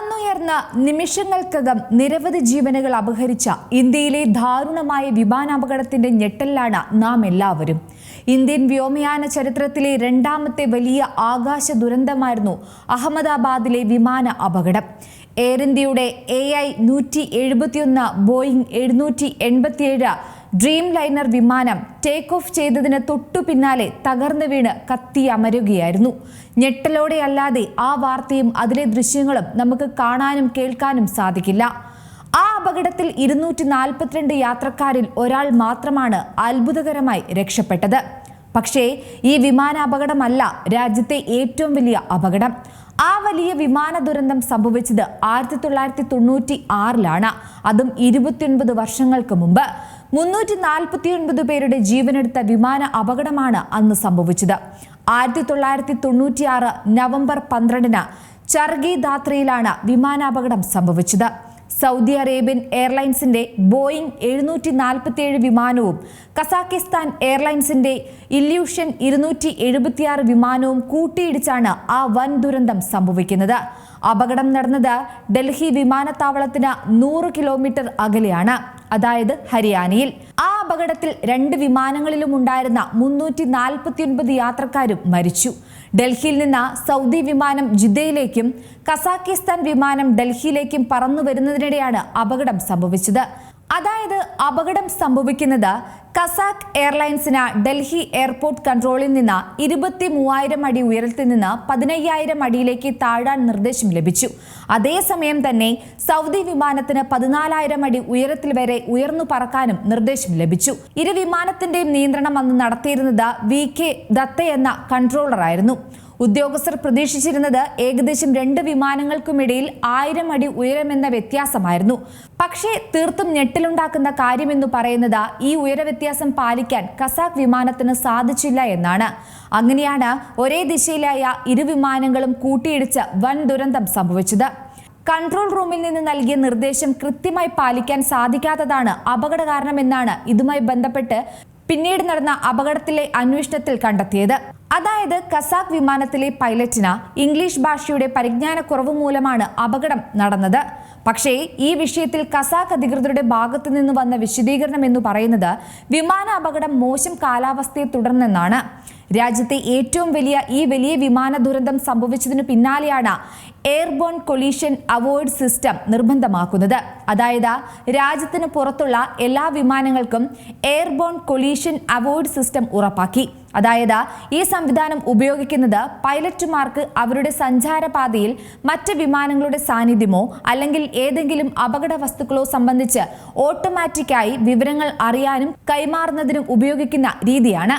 പറന്നുയർന്ന നിമിഷങ്ങൾക്കകം നിരവധി ജീവനുകൾ അപഹരിച്ച ഇന്ത്യയിലെ ദാരുണമായ വിമാനാപകടത്തിന്റെ ഞെട്ടലിലാണ് നാം എല്ലാവരും. ഇന്ത്യൻ വ്യോമയാന ചരിത്രത്തിലെ രണ്ടാമത്തെ വലിയ ആകാശ ദുരന്തമായിരുന്നു അഹമ്മദാബാദിലെ വിമാന അപകടം. എയർ ഇന്ത്യയുടെ എ ഐ നൂറ്റി എഴുപത്തിയൊന്ന് ബോയിങ് എഴുന്നൂറ്റി എൺപത്തിയേഴ് ഡ്രീം ലൈനർ വിമാനം ടേക്ക് ഓഫ് ചെയ്തതിന് തൊട്ടു പിന്നാലെ തകർന്നു വീണ് കത്തി അമരുകയായിരുന്നു. ഞെട്ടലോടെ അല്ലാതെ ആ വാർത്തയും അതിലെ ദൃശ്യങ്ങളും നമുക്ക് കാണാനും കേൾക്കാനും സാധിക്കില്ല. ആ അപകടത്തിൽ ഇരുന്നൂറ്റി നാൽപ്പത്തിരണ്ട് യാത്രക്കാരിൽ ഒരാൾ മാത്രമാണ് അത്ഭുതകരമായി രക്ഷപ്പെട്ടത്. പക്ഷേ ഈ വിമാനാപകടമല്ല രാജ്യത്തെ ഏറ്റവും വലിയ അപകടം. ആ വലിയ വിമാന ദുരന്തം സംഭവിച്ചത് ആയിരത്തി തൊള്ളായിരത്തി തൊണ്ണൂറ്റി ആറിലാണ് അതും ഇരുപത്തിയൊൻപത് വർഷങ്ങൾക്ക് മുമ്പ്. മുന്നൂറ്റി നാൽപ്പത്തിയൊൻപത് പേരുടെ ജീവനെടുത്ത വിമാന അപകടമാണ് അന്ന് സംഭവിച്ചത്. ആയിരത്തി തൊള്ളായിരത്തി തൊണ്ണൂറ്റിയാറ് നവംബർ പന്ത്രണ്ടിന് ചർഗി ദാത്രയിലാണ് വിമാനാപകടം സംഭവിച്ചത്. സൗദി അറേബ്യൻ എയർലൈൻസിന്റെ ബോയിംഗ് എഴുന്നൂറ്റി നാൽപ്പത്തിയേഴ് വിമാനവും കസാക്കിസ്ഥാൻ എയർലൈൻസിന്റെ ഇല്യൂഷൻ ഇരുന്നൂറ്റി എഴുപത്തിയാറ് വിമാനവും കൂട്ടിയിടിച്ചാണ് ആ വൻ ദുരന്തം സംഭവിക്കുന്നത്. അപകടം നടന്നത് ഡൽഹി വിമാനത്താവളത്തിന് നൂറ് കിലോമീറ്റർ അകലെയാണ്. അതായത് ഹരിയാനയിൽ. അപകടത്തിൽ രണ്ട് വിമാനങ്ങളിലും ഉണ്ടായിരുന്ന മുന്നൂറ്റി നാൽപ്പത്തിയൊൻപത് യാത്രക്കാരും മരിച്ചു. ഡൽഹിയിൽ നിന്ന് സൗദി വിമാനം ജിദ്ദയിലേക്കും കസാക്കിസ്ഥാൻ വിമാനം ഡൽഹിയിലേക്കും പറന്നു വരുന്നതിനിടെയാണ് അപകടം സംഭവിച്ചത്. അതായത് അപകടം സംഭവിക്കുന്നത് കസാക്ക് എയർലൈൻസിന് ഡൽഹി എയർപോർട്ട് കൺട്രോളിൽ നിന്ന് ഇരുപത്തി മൂവായിരം അടി ഉയരത്തിൽ നിന്ന് പതിനയ്യായിരം അടിയിലേക്ക് താഴാൻ നിർദ്ദേശം ലഭിച്ചു. അതേസമയം തന്നെ സൗദി വിമാനത്തിന് പതിനാലായിരം അടി ഉയരത്തിൽ വരെ ഉയർന്നു പറക്കാനും നിർദ്ദേശം ലഭിച്ചു. ഇരു വിമാനത്തിന്റെയും നിയന്ത്രണം അന്ന് നടത്തിയിരുന്നത് വി കെ ദത്ത എന്ന കൺട്രോളറായിരുന്നു. ഉദ്യോഗസ്ഥർ പ്രതീക്ഷിച്ചിരുന്നത് ഏകദേശം രണ്ട് വിമാനങ്ങൾക്കുമിടയിൽ ആയിരം അടി ഉയരമെന്ന വ്യത്യാസമായിരുന്നു. പക്ഷേ തീർത്തും ഞെട്ടിലുണ്ടാക്കുന്ന കാര്യമെന്ന് പറയുന്നത് ഈ ഉയരവ്യത്യാസം പാലിക്കാൻ കസാഖ് വിമാനത്തിന് സാധിച്ചില്ല എന്നാണ്. അങ്ങനെയാണ് ഒരേ ദിശയിലായ ഇരു വിമാനങ്ങളും കൂട്ടിയിടിച്ച് വൻ ദുരന്തം സംഭവിച്ചത്. കൺട്രോൾ റൂമിൽ നിന്ന് നൽകിയ നിർദ്ദേശം കൃത്യമായി പാലിക്കാൻ സാധിക്കാത്തതാണ് അപകട കാരണമെന്നാണ് ഇതുമായി ബന്ധപ്പെട്ട് പിന്നീട് നടന്ന അപകടത്തിലെ അന്വേഷണത്തിൽ കണ്ടെത്തിയത്. അതായത് കസാഖ് വിമാനത്തിലെ പൈലറ്റിന് ഇംഗ്ലീഷ് ഭാഷയുടെ പരിജ്ഞാനക്കുറവ് മൂലമാണ് അപകടം നടന്നത്. പക്ഷേ ഈ വിഷയത്തിൽ കസാഖ് അധികൃതരുടെ ഭാഗത്തു നിന്ന് വന്ന വിശദീകരണം എന്ന് പറയുന്നത് വിമാന അപകടം മോശം കാലാവസ്ഥയെ തുടർന്നെന്നാണ്. രാജ്യത്തെ ഏറ്റവും വലിയ ഈ വലിയ വിമാന ദുരന്തം സംഭവിച്ചതിനു പിന്നാലെയാണ് എയർബോൺ കൊളീഷൻ അവോയ്ഡ് സിസ്റ്റം നിർബന്ധമാക്കുന്നത്. അതായത് രാജ്യത്തിന് പുറത്തുള്ള എല്ലാ വിമാനങ്ങൾക്കും എയർബോൺ കൊളീഷൻ അവോയ്ഡ് സിസ്റ്റം ഉറപ്പാക്കി. അതായത് ഈ സംവിധാനം ഉപയോഗിക്കുന്നത് പൈലറ്റുമാർക്ക് അവരുടെ സഞ്ചാരപാതയിൽ മറ്റ് വിമാനങ്ങളുടെ സാന്നിധ്യമോ അല്ലെങ്കിൽ ഏതെങ്കിലും അപകട വസ്തുക്കളോ സംബന്ധിച്ച് ഓട്ടോമാറ്റിക്കായി വിവരങ്ങൾ അറിയാനും കൈമാറുന്നതിനും ഉപയോഗിക്കുന്ന രീതിയാണ്.